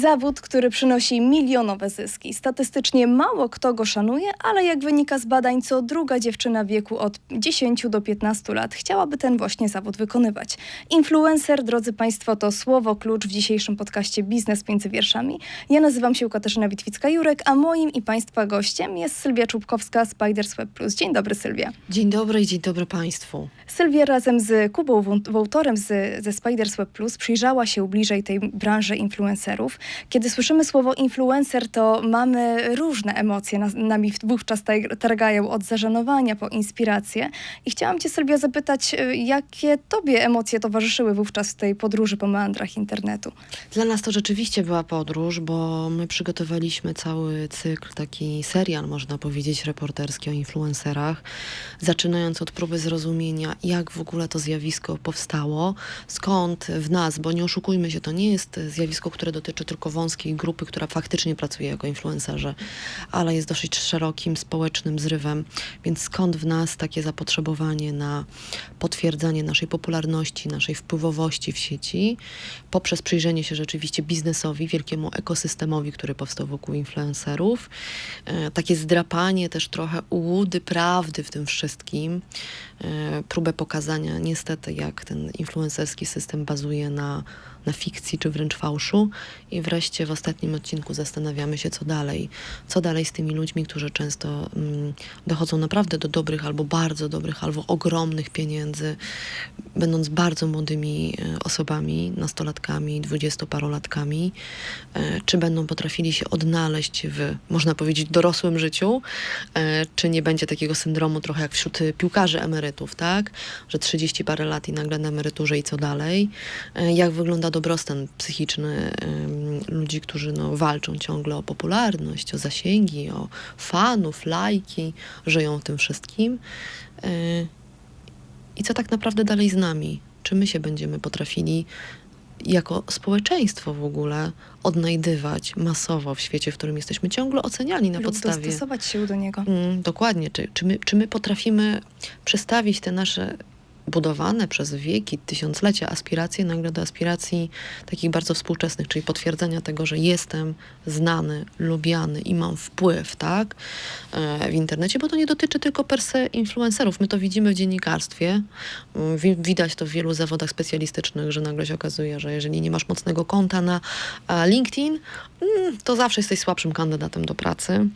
Zawód, który przynosi milionowe zyski. Statystycznie mało kto go szanuje, ale jak wynika z badań, co druga dziewczyna w wieku od 10 do 15 lat chciałaby ten właśnie zawód wykonywać. Influencer, drodzy Państwo, to słowo klucz w dzisiejszym podcaście Biznes między wierszami. Ja nazywam się Katarzyna Witwicka-Jurek, a moim i Państwa gościem jest Sylwia Czubkowska z Spiders Web Plus. Dzień dobry, Sylwia. Dzień dobry i dzień dobry Państwu. Sylwia razem z Kubą Woł- Wołtorem z, ze Spiders Web Plus przyjrzała się bliżej tej branży influencerów. Kiedy słyszymy słowo influencer, to mamy różne emocje, nami wówczas tar- targają od zażenowania po inspirację. I chciałam Cię, Sylwia, zapytać, y, jakie Tobie emocje towarzyszyły wówczas w tej podróży po meandrach internetu? Dla nas to rzeczywiście była podróż, bo my przygotowaliśmy cały cykl, taki serial, można powiedzieć, reporterski o influencerach, zaczynając od próby zrozumienia, jak w ogóle to zjawisko powstało, skąd w nas, bo nie oszukujmy się, to nie jest zjawisko, które dotyczy tylko wąskiej grupy, która faktycznie pracuje jako influencerzy, ale jest dosyć szerokim społecznym zrywem, więc skąd w nas takie zapotrzebowanie na potwierdzanie naszej popularności, naszej wpływowości w sieci, poprzez przyjrzenie się rzeczywiście biznesowi, wielkiemu ekosystemowi, który powstał wokół influencerów, e, takie zdrapanie też trochę ułudy prawdy w tym wszystkim, e, próbę pokazania niestety, jak ten influencerski system bazuje na, na fikcji czy wręcz fałszu i wreszcie w ostatnim odcinku zastanawiamy się, co dalej. Co dalej z tymi ludźmi, którzy często mm, dochodzą naprawdę do dobrych albo bardzo dobrych, albo ogromnych pieniędzy, będąc bardzo młodymi e, osobami, nastolatkami, dwudziestoparolatkami, e, czy będą potrafili się odnaleźć w, można powiedzieć, dorosłym życiu, e, czy nie będzie takiego syndromu trochę jak wśród piłkarzy emerytów, tak? Że 30 parę lat i nagle na emeryturze i co dalej? Jak wygląda dobrostan psychiczny ludzi, którzy no, walczą ciągle o popularność, o zasięgi, o fanów, lajki, żyją w tym wszystkim? E, I co tak naprawdę dalej z nami? Czy my się będziemy potrafili jako społeczeństwo w ogóle odnajdywać masowo w świecie, w którym jesteśmy ciągle oceniani na Lub podstawie. dostosować się do niego? Mm, dokładnie. Czy, czy, my, czy my potrafimy przestawić te nasze budowane przez wieki, tysiąclecia aspiracje nagle do aspiracji takich bardzo współczesnych, czyli potwierdzenia tego, że jestem znany, lubiany i mam wpływ, tak, e, w internecie, bo to nie dotyczy tylko per se influencerów. My to widzimy w dziennikarstwie. Mm, wi- Widać to w wielu zawodach specjalistycznych, że nagle się okazuje, że jeżeli nie masz mocnego konta na e, LinkedIn, mm, to zawsze jesteś słabszym kandydatem do pracy.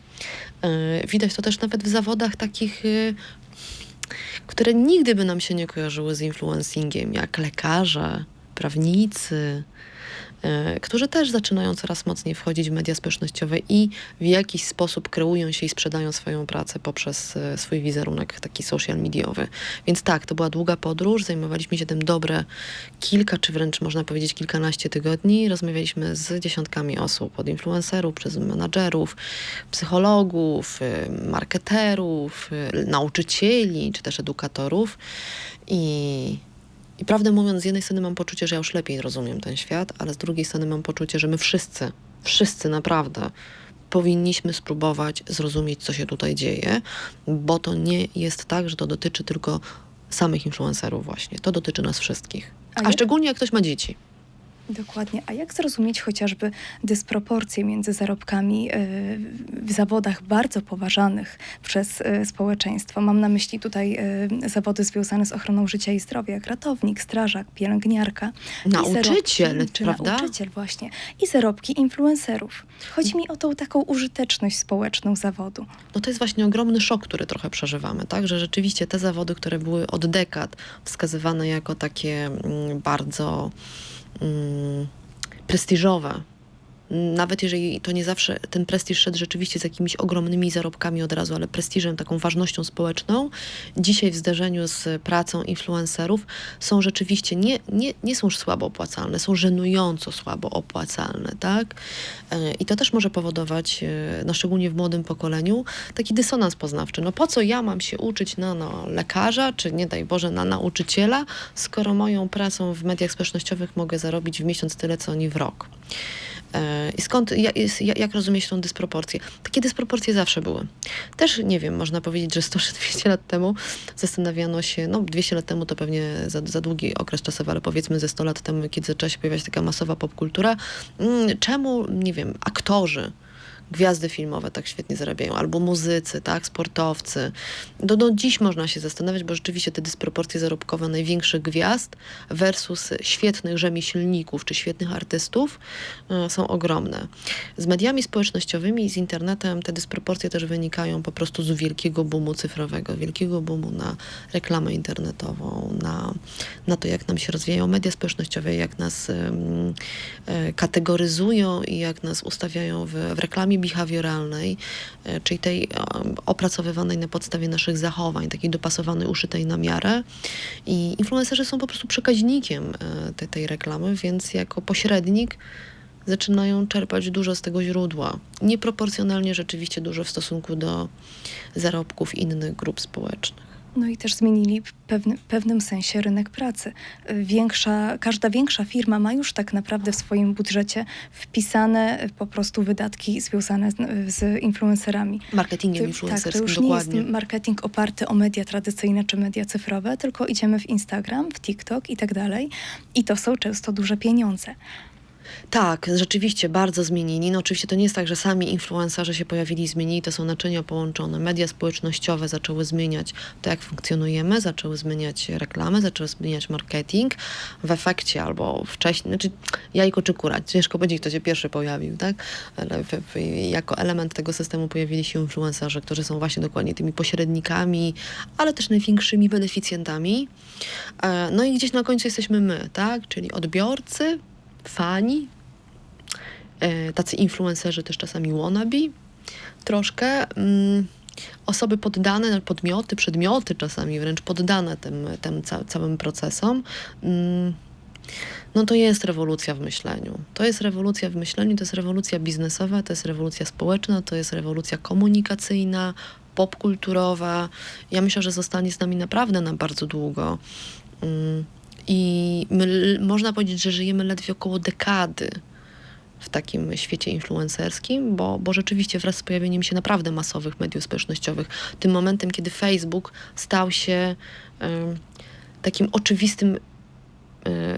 E, Widać to też nawet w zawodach takich, e, które nigdy by nam się nie kojarzyły z influencingiem, jak lekarze, prawnicy, którzy też zaczynają coraz mocniej wchodzić w media społecznościowe i w jakiś sposób kreują się i sprzedają swoją pracę poprzez e, swój wizerunek taki social mediowy. Więc tak, to była długa podróż, zajmowaliśmy się tym dobre kilka, czy wręcz można powiedzieć kilkanaście tygodni. Rozmawialiśmy z dziesiątkami osób, od influencerów, przez menadżerów, psychologów, y, marketerów, y, nauczycieli, czy też edukatorów. I, I prawdę mówiąc, z jednej strony mam poczucie, że ja już lepiej rozumiem ten świat, ale z drugiej strony mam poczucie, że my wszyscy, wszyscy naprawdę powinniśmy spróbować zrozumieć, co się tutaj dzieje, bo to nie jest tak, że to dotyczy tylko samych influencerów właśnie. To dotyczy nas wszystkich. A A, szczególnie jak ktoś ma dzieci. Dokładnie. A jak zrozumieć chociażby dysproporcje między zarobkami y, w zawodach bardzo poważanych przez y, społeczeństwo? Mam na myśli tutaj y, zawody związane z ochroną życia i zdrowia, jak ratownik, strażak, pielęgniarka. Nauczyciel, zarobki- czy prawda? Nauczyciel, właśnie. I zarobki influencerów. Chodzi mi o tą taką użyteczność społeczną zawodu. No to jest właśnie ogromny szok, który trochę przeżywamy, tak? Że rzeczywiście te zawody, które były od dekad wskazywane jako takie mm, bardzo prestiżowe, nawet jeżeli to nie zawsze ten prestiż szedł rzeczywiście z jakimiś ogromnymi zarobkami od razu, ale prestiżem, taką ważnością społeczną, dzisiaj w zderzeniu z pracą influencerów są rzeczywiście nie, nie, nie są słabo opłacalne, są żenująco słabo opłacalne, tak? E, I to też może powodować, e, no szczególnie w młodym pokoleniu, taki dysonans poznawczy. No po co ja mam się uczyć na no, lekarza, czy nie daj Boże na nauczyciela, skoro moją pracą w mediach społecznościowych mogę zarobić w miesiąc tyle, co oni w rok. E, I skąd, jak rozumieć tą dysproporcję? Takie dysproporcje zawsze były. Też, nie wiem, można powiedzieć, że 100-200 lat temu zastanawiano się, no 200 lat temu to pewnie za, za długi okres czasowy, ale powiedzmy ze 100 lat temu, kiedy zaczęła się pojawiać taka masowa popkultura, mm, czemu, nie wiem, aktorzy, gwiazdy filmowe tak świetnie zarabiają, albo muzycy, tak, sportowcy. Do, do dziś można się zastanawiać, bo rzeczywiście te dysproporcje zarobkowe największych gwiazd versus świetnych rzemieślników czy świetnych artystów e, są ogromne. Z mediami społecznościowymi i z internetem te dysproporcje też wynikają po prostu z wielkiego boomu cyfrowego, wielkiego boomu na reklamę internetową, na, na to, jak nam się rozwijają media społecznościowe, jak nas em, e, kategoryzują i jak nas ustawiają w, w reklamie behawioralnej, e, czyli tej em, opracowywanej na podstawie naszych zachowań, takiej dopasowanej, uszytej na miarę. I influencerzy są po prostu przekaźnikiem e, te, tej reklamy, więc jako pośrednik zaczynają czerpać dużo z tego źródła. Nieproporcjonalnie rzeczywiście dużo w stosunku do zarobków innych grup społecznych. No i też zmienili w pewny, pewnym sensie rynek pracy. Większa, każda większa firma ma już tak naprawdę w swoim budżecie wpisane po prostu wydatki związane z, z influencerami. Marketingiem To- influencerskim, tak, to już dokładnie. nie jest marketing oparty o media tradycyjne czy media cyfrowe, tylko idziemy w Instagram, w TikTok i tak dalej. I to są często duże pieniądze. Tak, rzeczywiście bardzo zmienili. No oczywiście to nie jest tak, że sami influencerzy się pojawili i zmienili, to są naczynia połączone. Media społecznościowe zaczęły zmieniać to, jak funkcjonujemy, zaczęły zmieniać reklamę, zaczęły zmieniać marketing. W efekcie albo wcześniej, znaczy jajko czy kura, ciężko powiedzieć, kto się pierwszy pojawił, tak? Ale jako element tego systemu pojawili się influencerzy, którzy są właśnie dokładnie tymi pośrednikami, ale też największymi beneficjentami. E, No i gdzieś na końcu jesteśmy my, tak? Czyli odbiorcy, fani, e, tacy influencerzy też czasami wannabe, troszkę mm, osoby poddane, podmioty, przedmioty czasami wręcz poddane tym, tym ca- całym procesom. Mm, no to jest rewolucja w myśleniu. To jest rewolucja w myśleniu, to jest rewolucja biznesowa, to jest rewolucja społeczna, to jest rewolucja komunikacyjna, popkulturowa. Ja myślę, że zostanie z nami naprawdę na bardzo długo. I my, można powiedzieć, że żyjemy ledwie około dekady w takim świecie influencerskim, bo, bo rzeczywiście wraz z pojawieniem się naprawdę masowych mediów społecznościowych, tym momentem, kiedy Facebook stał się em, takim oczywistym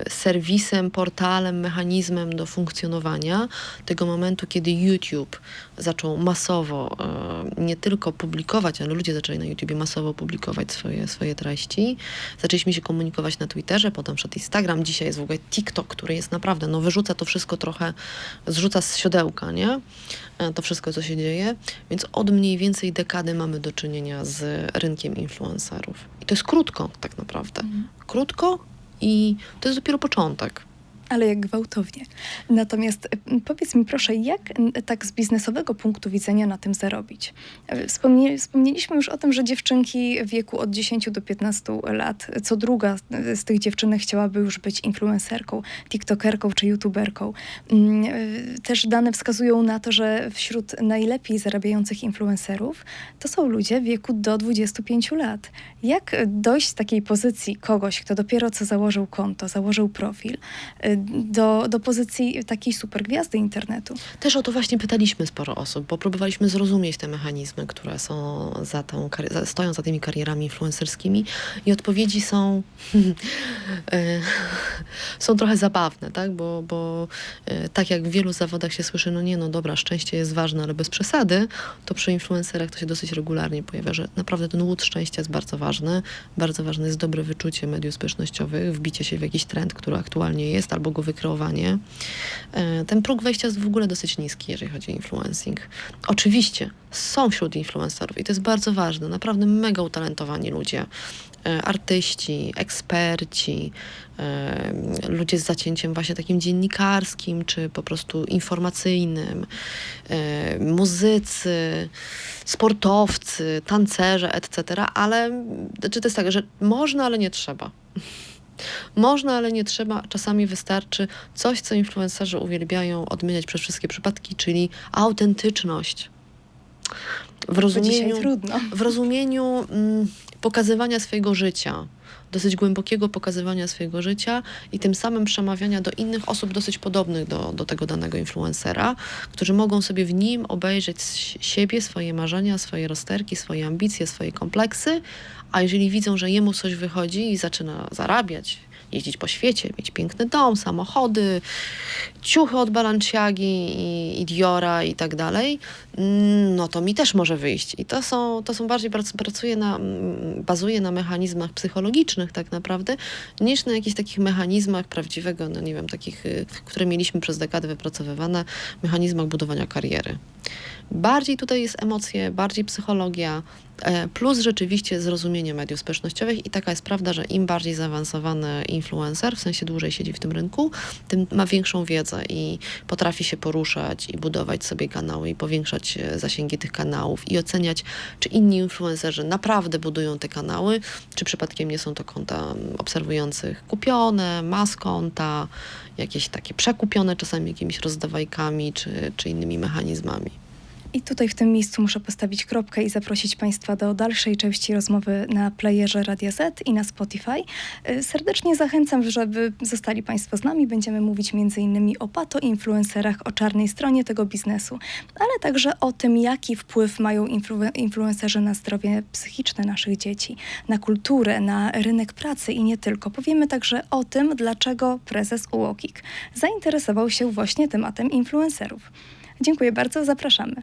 serwisem, portalem, mechanizmem do funkcjonowania tego momentu, kiedy YouTube zaczął masowo e, nie tylko publikować, ale ludzie zaczęli na YouTubie masowo publikować swoje, swoje treści. Zaczęliśmy się komunikować na Twitterze, potem wszedł Instagram, dzisiaj jest w ogóle TikTok, który jest naprawdę, no wyrzuca to wszystko trochę, zrzuca z siodełka, nie? E, To wszystko, co się dzieje. Więc od mniej więcej dekady mamy do czynienia z rynkiem influencerów. I to jest krótko tak naprawdę. Krótko i to jest dopiero początek. Ale jak gwałtownie. Natomiast y, powiedz mi proszę, jak tak z biznesowego punktu widzenia na tym zarobić? Y, Wspomnie, wspomnieliśmy już o tym, że dziewczynki w wieku od 10 do 15 lat, co druga z- tych dziewczynek chciałaby już być influencerką, tiktokerką czy youtuberką. Mm, y, Też dane wskazują na to, że wśród najlepiej zarabiających influencerów to są ludzie w wieku do 25 lat. Jak dojść z takiej pozycji kogoś, kto dopiero co założył konto, założył profil, y, do, do pozycji takiej supergwiazdy internetu? Też o to właśnie pytaliśmy sporo osób, bo próbowaliśmy zrozumieć te mechanizmy, które są za tą, stoją za tymi karierami influencerskimi i odpowiedzi są, e, są trochę zabawne, tak? Bo, bo e, tak jak w wielu zawodach się słyszy, no nie, no dobra, szczęście jest ważne, ale bez przesady, to przy influencerach to się dosyć regularnie pojawia, że naprawdę ten łód szczęścia jest bardzo ważny. Bardzo ważne jest dobre wyczucie mediów społecznościowych, wbicie się w jakiś trend, który aktualnie jest, albo go wykreowanie. E, Ten próg wejścia jest w ogóle dosyć niski, jeżeli chodzi o influencing. Oczywiście są wśród influencerów i to jest bardzo ważne, naprawdę mega utalentowani ludzie. E, Artyści, eksperci, e, ludzie z zacięciem właśnie takim dziennikarskim, czy po prostu informacyjnym, muzycy, sportowcy, tancerze, etc., ale czy to jest tak, że można, ale nie trzeba. Można, ale nie trzeba. Czasami wystarczy coś, co influencerzy uwielbiają odmieniać przez wszystkie przypadki, czyli autentyczność. W rozumieniu, trudno. w rozumieniu mm, pokazywania swojego życia, dosyć głębokiego pokazywania swojego życia i tym samym przemawiania do innych osób dosyć podobnych do, do tego danego influencera, którzy mogą sobie w nim obejrzeć siebie, swoje marzenia, swoje rozterki, swoje ambicje, swoje kompleksy, a jeżeli widzą, że jemu coś wychodzi i zaczyna zarabiać, jeździć po świecie, mieć piękny dom, samochody, ciuchy od Balenciagi i, i Diora i tak dalej, mm, no to mi też może wyjść. I to są, to są bardziej, prac- pracuje na, mm, bazuje na mechanizmach psychologicznych tak naprawdę, niż na jakichś takich mechanizmach prawdziwego, no nie wiem, takich, y, które mieliśmy przez dekady wypracowywane, mechanizmach budowania kariery. Bardziej tutaj jest emocje, bardziej psychologia, plus rzeczywiście zrozumienie mediów społecznościowych i taka jest prawda, że im bardziej zaawansowany influencer, w sensie dłużej siedzi w tym rynku, tym ma większą wiedzę i potrafi się poruszać i budować sobie kanały i powiększać e, zasięgi tych kanałów i oceniać, czy inni influencerzy naprawdę budują te kanały, czy przypadkiem nie są to konta obserwujących kupione, mas konta, jakieś takie przekupione czasami jakimiś rozdawajkami czy, czy innymi mechanizmami. I tutaj w tym miejscu muszę postawić kropkę i zaprosić Państwa do dalszej części rozmowy na playerze Radia Z i na Spotify. Y, Serdecznie zachęcam, żeby zostali Państwo z nami. Będziemy mówić m.in. o pato-influencerach, o czarnej stronie tego biznesu, ale także o tym, jaki wpływ mają influ- influencerzy na zdrowie psychiczne naszych dzieci, na kulturę, na rynek pracy i nie tylko. Powiemy także o tym, dlaczego prezes UOKiK zainteresował się właśnie tematem influencerów. Dziękuję bardzo, zapraszamy.